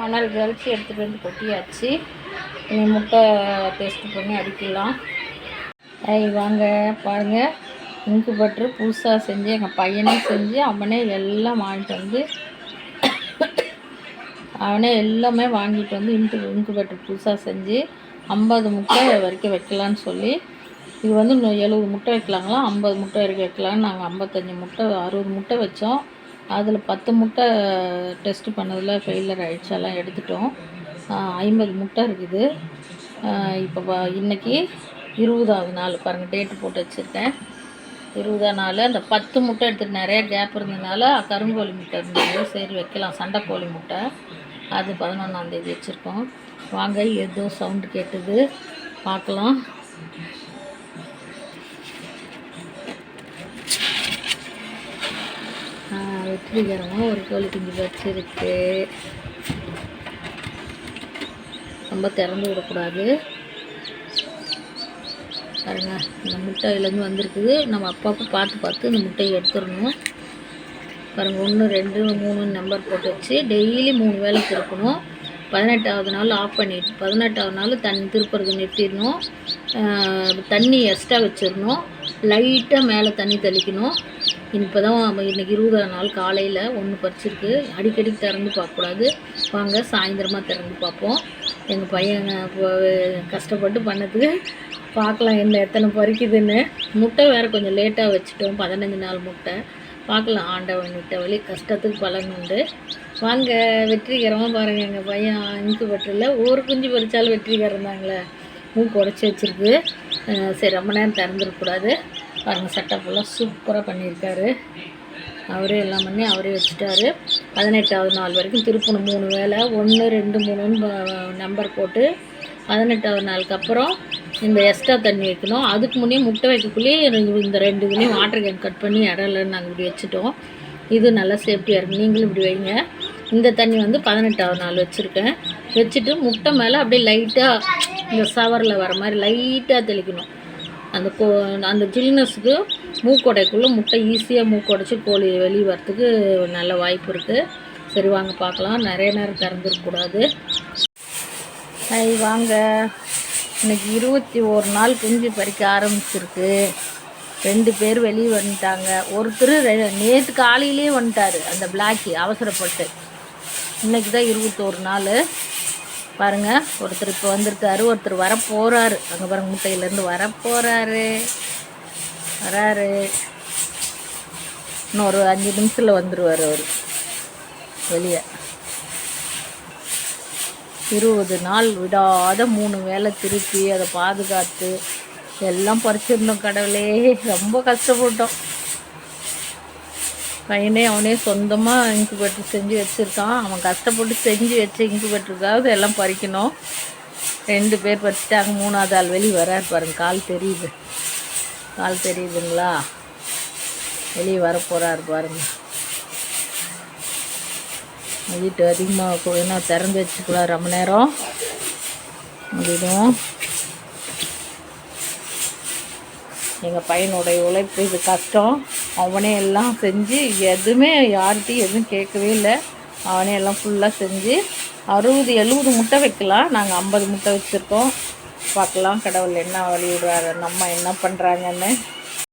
மணல் கழிச்சு எடுத்துகிட்டு வந்து கொட்டியாச்சு. இனி முட்டை டேஸ்ட் பண்ணி அடிக்கலாம். ஐ வாங்க பாருங்கள் இங்கு பட்ரு புதுசாக செஞ்சு எங்கள் பையனே செஞ்சு அவனே எல்லாம் வாங்கிட்டு வந்து அவனே எல்லாமே வாங்கிட்டு வந்து இன்ட்டு இங்கு பட்ரு புதுசாக செஞ்சு ஐம்பது முட்டை வரைக்கும் வைக்கலான்னு சொல்லி இது வந்து இன்னும் எழுபது முட்டை வைக்கலாங்களா? ஐம்பது முட்டை வரைக்கும் வைக்கலான்னு நாங்கள் ஐம்பத்தஞ்சு முட்டை அறுபது முட்டை வச்சோம். அதில் பத்து முட்டை டெஸ்ட் பண்ணதில் ஃபெயிலியர் ஆகிடுச்சு எல்லாம் எடுத்துட்டோம். ஐம்பது முட்டை இருக்குது. இப்போ இன்றைக்கி இருபதாவது நாள் பாருங்கள் டேட்டு போட்டு வச்சுருக்கேன். இருபதாம் நாள் அந்த பத்து முட்டை எடுத்துட்டு நிறைய கேப் இருந்ததுனால கருங்கோழி முட்டை இருந்தது சரி வைக்கலாம். சண்டைக்கோழி முட்டை. அது பதினொன்றாந்தேதி வச்சுருக்கோம். வாங்க ஏதோ சவுண்டு கேட்டுது. பார்க்கலாம். வெற்றிகரமாக ஒரு கோழி குஞ்சு வச்சிருக்கு. ரொம்ப திறந்து விடக்கூடாது. பாருங்க இந்த முட்டையிலேருந்து வந்திருக்குது. நம்ம அப்பாவுக்கு பார்த்து பார்த்து இந்த முட்டையை எடுத்துடணும். பாருங்க ஒன்று ரெண்டு மூணு நம்பர் போட்டு வச்சு டெய்லி மூணு வேளை திருப்பணும் பதினெட்டாவது நாள் ஆஃப் பண்ணிட்டு பதினெட்டாவது நாள் தண்ணி திருப்புறது நிறுத்திடணும். தண்ணி எக்ஸ்ட்ரா வச்சிடணும். லைட்டாக மேலே தண்ணி தெளிக்கணும். இப்போ தான் இன்னைக்கு இருபதாம் நாள் காலையில் ஒன்று பறிச்சிருக்கு. அடிக்கடி திறந்து பார்க்கக்கூடாது. வாங்க சாயந்தரமாக திறந்து பார்ப்போம். எங்கள் பையன் கஷ்டப்பட்டு பண்ணதுக்கு பார்க்கலாம் என்ன எத்தனை பறிக்குதுன்னு. முட்டை வேறு கொஞ்சம் லேட்டாக வச்சுட்டோம். பதினஞ்சு நாள் முட்டை. பார்க்கலாம். ஆண்டவன் விட்ட வழி கஷ்டத்துக்கு பலன் உண்டு. வாங்க வெற்றிகரமாக பாருங்கள் எங்கள் பையன் இங்கு பட்டில் ஒரு குஞ்சு பறித்தாலும் வெற்றிகரம் தாங்களே. மூக்கு உடச்சி வச்சுருக்கு. சரி ரொம்ப நேரம் திறந்துருக்கக்கூடாது பாருங்கள் செட்டப்பெல்லாம் சூப்பராக பண்ணியிருக்காரு. அவரே எல்லாம் பண்ணி அவரே வச்சுட்டாரு. பதினெட்டாவது நாள் வரைக்கும் திருப்பணும் மூணு வேளை. ஒன்று ரெண்டு மூணுன்னு நம்பர் போட்டு பதினெட்டாவது நாளுக்கு அப்புறம் இந்த எக்ஸ்ட்ரா தண்ணி வைக்கணும். அதுக்கு முன்னே முட்டை வைக்கக்குள்ளேயே இந்த- இந்த ரெண்டு இதுலேயும் வாட்டர் கேன் கட் பண்ணி இடம்ல நாங்கள் இப்படி வச்சுட்டோம். இது நல்லா சேஃப்டியாக இருக்கும் நீங்களும் இப்படி வைங்க. இந்த தண்ணி வந்து பதினெட்டாவது நாள் வச்சுருக்கேன். வச்சுட்டு முட்டை மேலே அப்படியே லைட்டாக இந்த சவரில் வர மாதிரி லைட்டாக தெளிக்கணும். அந்த கோ அந்த ஜில்னஸுக்கு மூக்கொடைக்குள்ளே முட்டை ஈஸியாக மூக்கொடைச்சி கோழி வெளியே வரத்துக்கு நல்ல வாய்ப்பு இருக்குது சரி வாங்க பார்க்கலாம் நிறைய நேரம் திறந்துருக்கக்கூடாது. ஐ வாங்க. இன்னைக்கு இருபத்தி ஒரு நாள் குஞ்சு பறிக்க ஆரம்பிச்சிருக்கு. ரெண்டு பேர் வெளியே வந்துட்டாங்க. ஒருத்தர் நேற்று காலையிலே வந்துட்டார் அந்த பிளாக்கி அவசரப்பட்டு. இன்னைக்கு தான் இருபத்தோரு நாள். பாருங்க ஒருத்தர் இப்போ வந்திருக்காரு ஒருத்தர் வர போகிறாரு அங்கே பாருங்க முட்டையிலேருந்து வர போகிறாரு வராரு. இன்னும் ஒரு அஞ்சு நிமிஷத்தில் வந்துடுவார் அவர். வெளியே. இருபது நாள் விடாத மூணு வேலை திருப்பி அதை பாதுகாத்து எல்லாம் பறிச்சிருந்தோம் கடவுளே. ரொம்ப கஷ்டப்பட்டோம். பையனே அவனே சொந்தமாக இன்குபேட்டர் செஞ்சு வச்சுருக்கான். அவன் கஷ்டப்பட்டு செஞ்சு வச்ச இன்குபேட்டருக்காவது எல்லாம் பறிக்கணும். ரெண்டு பேர் பறிச்சிட்டாங்க. மூணாவது ஆள் வெளியே வராரு பாருங்க. கால் தெரியுது. கால் தெரியுதுங்களா? வெளியே வர போகிறாரு பாருங்க. வீட்டு அதிகமாக ஏன்னா திறந்து வச்சுக்கலாம். ரொம்ப நேரம். முடியும். எங்கள் பையனுடைய உழைப்பு இது கஷ்டம். அவனே எல்லாம் செஞ்சு எதுவுமே யார்கிட்டையும் எதுவும் கேட்கவே இல்லை. அவனே எல்லாம் ஃபுல்லாக செஞ்சு அறுபது எழுபது முட்டை வைக்கலாம். நாங்கள் ஐம்பது முட்டை வச்சுருக்கோம். பார்க்கலாம் கடவுள் என்ன வழி விடுறாரு நம்ம என்ன பண்ணுறாங்கன்னு